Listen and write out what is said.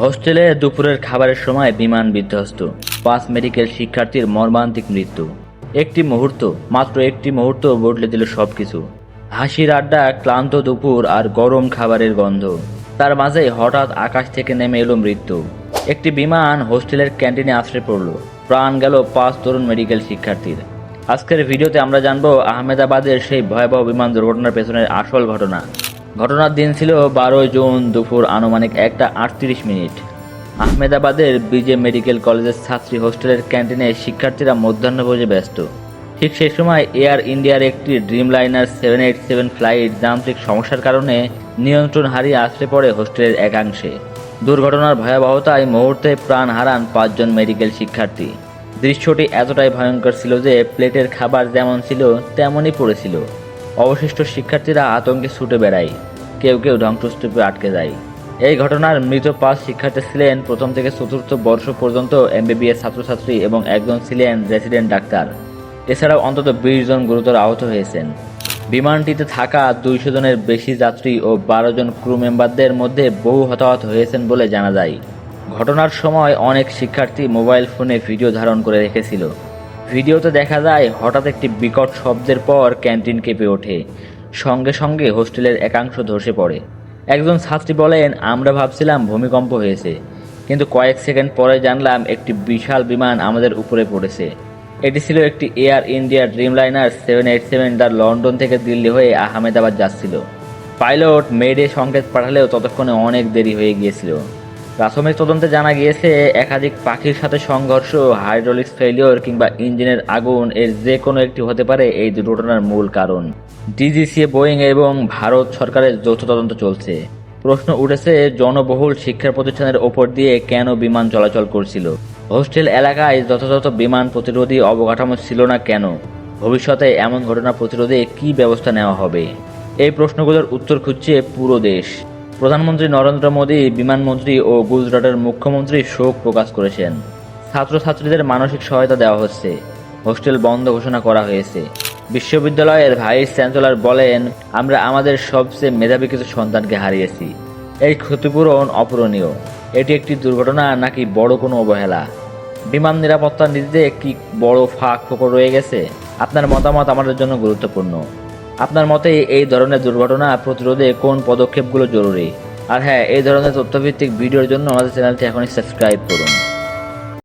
হোস্টেলে দুপুরের খাবারের সময় বিমান বিধ্বস্ত। পাঁচ মেডিকেল শিক্ষার্থীর মর্মান্তিক মৃত্যু। একটি মুহূর্ত, মাত্র একটি মুহূর্ত বদলে দিল সবকিছু। হাসির আড্ডা, ক্লান্ত দুপুর আর গরম খাবারের গন্ধ। তার মাঝে হঠাৎ আকাশ থেকে নেমে এলো মৃত্যু। একটি বিমান হোস্টেলের ক্যান্টিনে আশ্রে পড়ল। প্রাণ গেল পাঁচ তরুণ মেডিকেল শিক্ষার্থীর। আজকের ভিডিওতে আমরা জানব আহমেদাবাদের সেই ভয়াবহ বিমান দুর্ঘটনার পেছনের আসল ঘটনা। ঘটনার দিন ছিল বারোই জুন দুপুর আনুমানিক একটা আটত্রিশ মিনিট। আহমেদাবাদের বিজে মেডিকেল কলেজের ছাত্রী হোস্টেলের ক্যান্টিনে শিক্ষার্থীরা মধ্যাহ্নভোজে ব্যস্ত। ঠিক সেই সময় এয়ার ইন্ডিয়ার একটি dreamliner seven eight seven flight যান্ত্রিক সমস্যার কারণে নিয়ন্ত্রণ হারিয়ে আসতে পড়ে হোস্টেলের একাংশে। দুর্ঘটনার ভয়াবহতায় মুহূর্তে প্রাণ হারান পাঁচজন মেডিকেল শিক্ষার্থী। দৃশ্যটি এতটাই ভয়ঙ্কর ছিল যে প্লেটের খাবার যেমন ছিল, তেমনই পড়েছিল অবশিষ্ট শিক্ষার্থীরা আতঙ্কে ছুটে বেড়ায়। কেউ কেউ ধ্বংসস্তূপে আটকে যায়। এই ঘটনার মৃত পাঁচ শিক্ষার্থী ছিলেন প্রথম থেকে চতুর্থ বর্ষ পর্যন্ত এমবিবিএস ছাত্রছাত্রী এবং একজন ছিলেন রেসিডেন্ট ডাক্তার। এছাড়াও অন্তত বিশ জন গুরুতর আহত হয়েছেন। বিমানটিতে থাকা দুইশো জনের বেশি যাত্রী ও বারো জন ক্রু মেম্বারদের মধ্যে বহু হতাহত হয়েছেন বলে জানা যায়। ঘটনার সময় অনেক শিক্ষার্থী মোবাইল ফোনে ভিডিও ধারণ করে রেখেছিল। ভিডিওতে দেখা যায়, হঠাৎ একটি বিকট শব্দের পর ক্যান্টিন কেঁপে ওঠে। সঙ্গে সঙ্গে হোস্টেলের একাংশ ধসে পড়ে। একজন ছাত্রী বলেন, আমরা ভাবছিলাম ভূমিকম্প হয়েছে, কিন্তু কয়েক সেকেন্ড পরে জানলাম একটি বিশাল বিমান আমাদের উপরে পড়েছে। এটি ছিল একটি air India dreamliner seven eight seven যা লন্ডন থেকে দিল্লি হয়ে আহমেদাবাদ যাচ্ছিল। পাইলট মেডে সংকেত পাঠালেও ততক্ষণে অনেক দেরি হয়ে গিয়েছিল। প্রাথমিক তদন্তে জানা গিয়েছে, একাধিক পাখির সাথে সংঘর্ষ, হাইড্রোলিক্স ফেলিওর কিংবা ইঞ্জিনের আগুন এর যে কোনো একটি হতে পারে এই দুর্ঘটনার মূল কারণ। ডিজিসিএ বোয়িং এবং ভারত সরকারের যৌথ তদন্ত চলছে। প্রশ্ন উঠেছে, জনবহুল শিক্ষা প্রতিষ্ঠানের ওপর দিয়ে কেন বিমান চলাচল করছিল? হোস্টেল এলাকায় যথাযথ বিমান প্রতিরোধী অবকাঠামো ছিল না কেন? ভবিষ্যতে এমন ঘটনা প্রতিরোধে কী ব্যবস্থা নেওয়া হবে? এই প্রশ্নগুলোর উত্তর খুঁজছে পুরো দেশ। প্রধানমন্ত্রী নরেন্দ্র মোদী, বিমানমন্ত্রী ও গুজরাটের মুখ্যমন্ত্রী শোক প্রকাশ করেছেন। ছাত্রছাত্রীদের মানসিক সহায়তা দেওয়া হচ্ছে। হোস্টেল বন্ধ ঘোষণা করা হয়েছে। বিশ্ববিদ্যালয়ের ভাইস চ্যান্সেলর বলেন, আমরা আমাদের সবচেয়ে মেধাবী কিছু সন্তানকে হারিয়েছি। এই ক্ষতিপূরণ অপূরণীয়। এটি একটি দুর্ঘটনা নাকি বড় কোনো অবহেলা? বিমান নিরাপত্তার নীতিতে কি বড় ফাঁক ফোকর রয়ে গেছে? আপনার মতামত আমাদের জন্য গুরুত্বপূর্ণ। আপনার মতে এই ধরনের দুর্ঘটনা প্রতিরোধে কোন পদক্ষেপগুলো জরুরি? আর হ্যাঁ এই ধরনের তথ্যভিত্তিক ভিডিওর জন্য আমাদের চ্যানেলটি এখনই সাবস্ক্রাইব করুন।